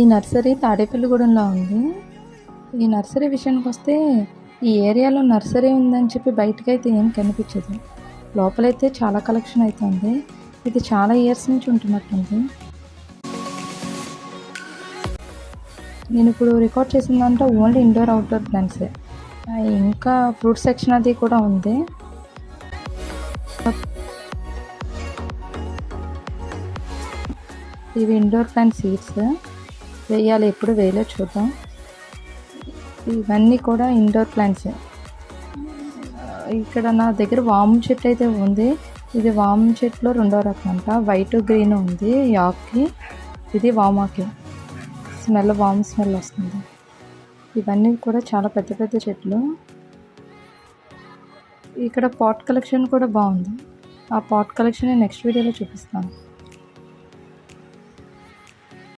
ఈ నర్సరీ తాడేపల్లిగూడెంలో ఉంది. ఈ నర్సరీ విషయానికి వస్తే ఈ ఏరియాలో నర్సరీ ఉందని చెప్పి బయటకు అయితే ఏం కనిపించదు. లోపలైతే చాలా కలెక్షన్ అయితే ఉంది ఇది చాలా ఇయర్స్ నుంచి ఉంటున్నట్టుంది. నేను ఇప్పుడు రికార్డ్ చేసిందంటే ఓన్లీ ఇండోర్ అవుట్డోర్ ప్లాంట్సే ఇంకా ఫ్రూట్ సెక్షన్ అది కూడా ఉంది. ఇవి ఇండోర్ ప్లాంట్ సీడ్స్. వేయాలి ఎప్పుడు వేయలే చూద్దాం. ఇవన్నీ కూడా ఇండోర్ ప్లాంట్స్ ఇక్కడ నా దగ్గర వాము చెట్టు అయితే ఉంది. ఇది వాము చెట్టులో రెండో రకం అంట. వైట్ గ్రీన్ ఉంది యాక్కి ఇది వామాకి. స్మెల్ వామ్ స్మెల్ వస్తుంది. ఇవన్నీ కూడా చాలా పెద్ద పెద్ద చెట్లు. ఇక్కడ పాట్ కలెక్షన్ కూడా బాగుంది. ఆ పాట్ కలెక్షన్ నేను నెక్స్ట్ వీడియోలో చూపిస్తాను.